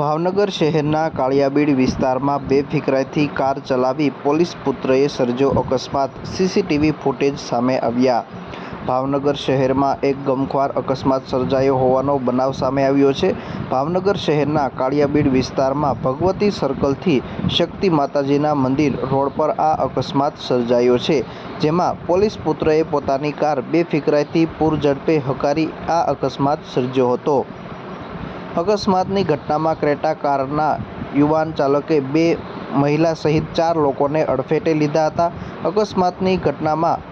ભાવનગર શહેરના કાળિયાબીડ વિસ્તારમાં બેફિકરાઈથી કાર ચલાવી પોલીસ પુત્રએ સર્જ્યો અકસ્માત. સીસીટીવી ફૂટેજ સામે આવ્યા. ભાવનગર શહેરમાં એક ગમખ્વાર અકસ્માત સર્જાયો હોવાનો બનાવ સામે આવ્યો છે. ભાવનગર શહેરના કાળિયાબીડ વિસ્તારમાં ભગવતી સર્કલથી શક્તિ માતાજીના મંદિર રોડ પર આ અકસ્માત સર્જાયો છે, જેમાં પોલીસ પુત્રએ પોતાની કાર બેફિકરાઈથી પૂર ઝડપે હકારી આ અકસ્માત સર્જ્યો હતો. અકસ્માતની ઘટનામાં ક્રેટા કારના યુવાન ચાલકે બે મહિલા સહિત ચાર લોકોને અડફેટે લીધા હતા. અકસ્માતની ઘટનામાં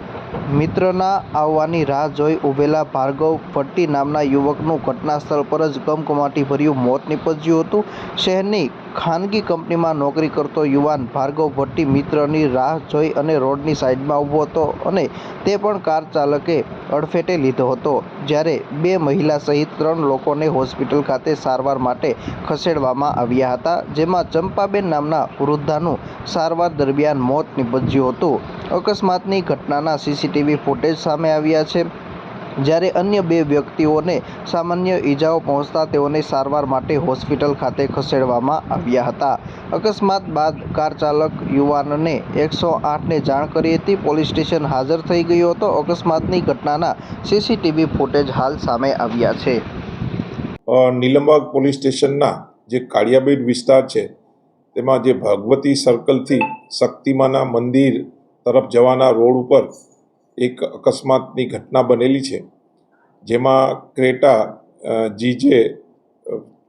મિત્રના આવવાની રાહ જોઈ ઊભેલા ભાર્ગવ ભટ્ટી નામના યુવકનું ઘટના સ્થળ પર જ કમકમાટી ભર્યું મોત નીપજ્યું હતું. શહેરની ખાનગી કંપનીમાં નોકરી કરતો યુવાન ભાર્ગવ ભટ્ટી મિત્રની રાહ જોઈ અને રોડની સાઈડમાં ઊભો હતો અને તે પણ કાર ચાલકે અડફેટે લીધો હતો. જ્યારે બે મહિલા સહિત ત્રણ લોકોને હોસ્પિટલ ખાતે સારવાર માટે ખસેડવામાં આવ્યા હતા, જેમાં ચંપાબેન નામના વૃદ્ધાનું સારવાર દરમિયાન મોત નીપજ્યું હતું. અકસ્માતની ઘટનાના સીસીટીવી ફૂટેજ સામે આવ્યા છે. જ્યારે અન્ય બે વ્યક્તિઓને સામાન્ય ઈજાઓ પહોંચતા તેઓને સારવાર માટે હોસ્પિટલ ખાતે ખસેડવામાં આવ્યા હતા. અકસ્માત બાદ કાર ચાલક યુવાનને એકસો આઠને જાણ કરી હતી. પોલીસ સ્ટેશન હાજર થઈ ગયો હતો. અકસ્માતની ઘટનાના સીસીટીવી ફૂટેજ હાલ સામે આવ્યા છે. નીલમબાગ પોલીસ સ્ટેશનના જે કાળિયાબીડ વિસ્તાર છે, તેમાં જે ભગવતી સર્કલથી શક્તિમાના મંદિર તરફ જવાના રોડ ઉપર એક અકસ્માતની ઘટના બનેલી છે, જેમાં ક્રેટા જીજે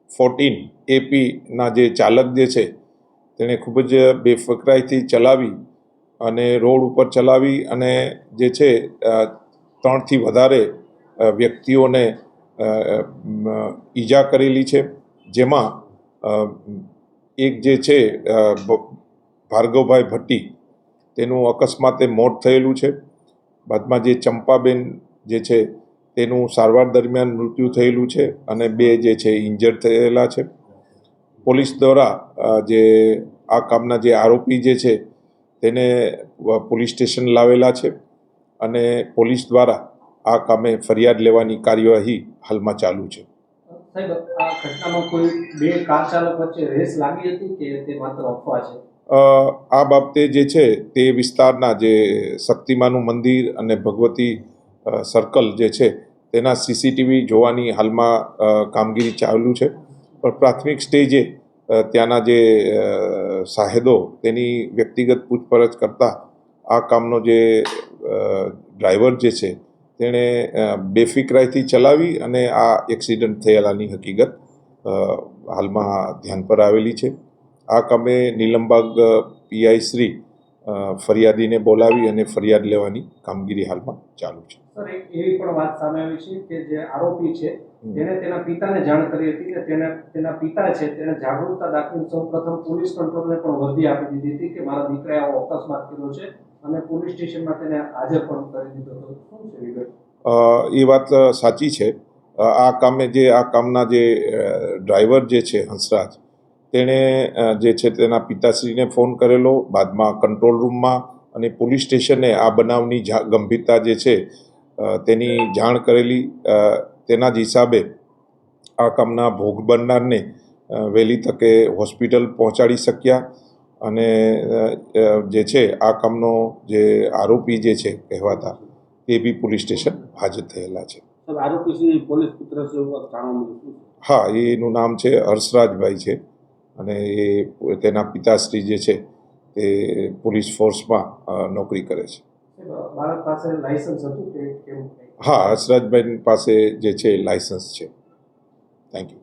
ફોર્ટીન એપીના જે ચાલક જે છે, તેણે ખૂબ જ બેફકરાઈથી ચલાવી અને રોડ ઉપર ચલાવી અને જે છે ત્રણથી વધારે વ્યક્તિઓને ઈજા કરેલી છે, જેમાં એક જે છે ભાર્ગવભાઈ ભટ્ટી તેનું અકસ્માતે મોત થયેલું છે. બાદમાં જે ચંપાબેન જે છે, તેનું સારવાર દરમિયાન મૃત્યુ થયેલું છે અને બે જે છે, ઇન્જર્ડ થયેલા છે. પોલીસ દ્વારા જે આ કામના જે આરોપી જે છે, તેને પોલીસ સ્ટેશન લાવેલા છે અને પોલીસ દ્વારા આ કામે ફરિયાદ લેવાની કાર્યવાહી હાલમાં ચાલુ છે. સાહેબ, આ ઘટનામાં કોઈ બે કાર ચાલક વચ્ચે રેસ લાગી હતી કે તે માત્ર અફવા છે? આ બાબતે જે છે તે વિસ્તારના જે શક્તિમાનું મંદિર અને ભગવતી સર્કલ જે છે તેના સીસીટીવી જોવાની હાલમાં કામગીરી ચાલુ છે. પણ પ્રાથમિક સ્ટેજે ત્યાંના જે સાહેદો તેની વ્યક્તિગત પૂછપરછ કરતાં આ કામનો જે ડ્રાઈવર જે છે તેણે બેફિકરાઈથી ચલાવી અને આ એક્સિડન્ટ થયેલાની હકીકત હાલમાં ધ્યાન પર આવેલી છે. આ કામે નીલમબાગ પીઆઈ શ્રી ફરિયાદીને બોલાવી અને ફરિયાદ લેવાની કામગીરી હાલમાં ચાલુ છે. સર એવી પણ વાત સામે આવી છે કે જે આરોપી છે જેને તેના પિતાને જાણ કરી હતી કે તેના તેના પિતા છે તેને જાગૃતતા દાખવીને સૌપ્રથમ પોલીસ કંટ્રોલને પણ વર્દી આપી દીધી હતી કે મારા દીકરાએ આવો અકસ્માત કર્યો છે અને પોલીસ સ્ટેશનમાં તેને હાજર પણ કરી દીધો હતો. શું છે વિગત? એ વાત સાચી છે. આ કામે જે આ કામના જે ડ્રાઈવર જે છે હંસરાજ તેણે જે છે તેના પિતાશ્રીને ફોન કરેલો બાદમાં કંટ્રોલ રૂમમાં અને પોલીસ સ્ટેશને આ બનાવની જા- ગંભીરતા જે છે તેની જાણ કરેલી તેના જ હિસાબે આ કામના ભોગ બનનારને વહેલી તકે હોસ્પિટલ પહોંચાડી શક્યા અને જે છે આ કામનો જે આરોપી જે છે કહેવાતા તે બી પોલીસ સ્ટેશન હાજર થયેલા છે? હા એનું નામ છે હર્ષરાજભાઈ છે. અને એ તેના પિતાશ્રી જે છે તે પોલીસ ફોર્સમાં નોકરી કરે છે. હા હર્ષરાજભાઈ પાસે જે છે લાયસન્સ છે. Thank you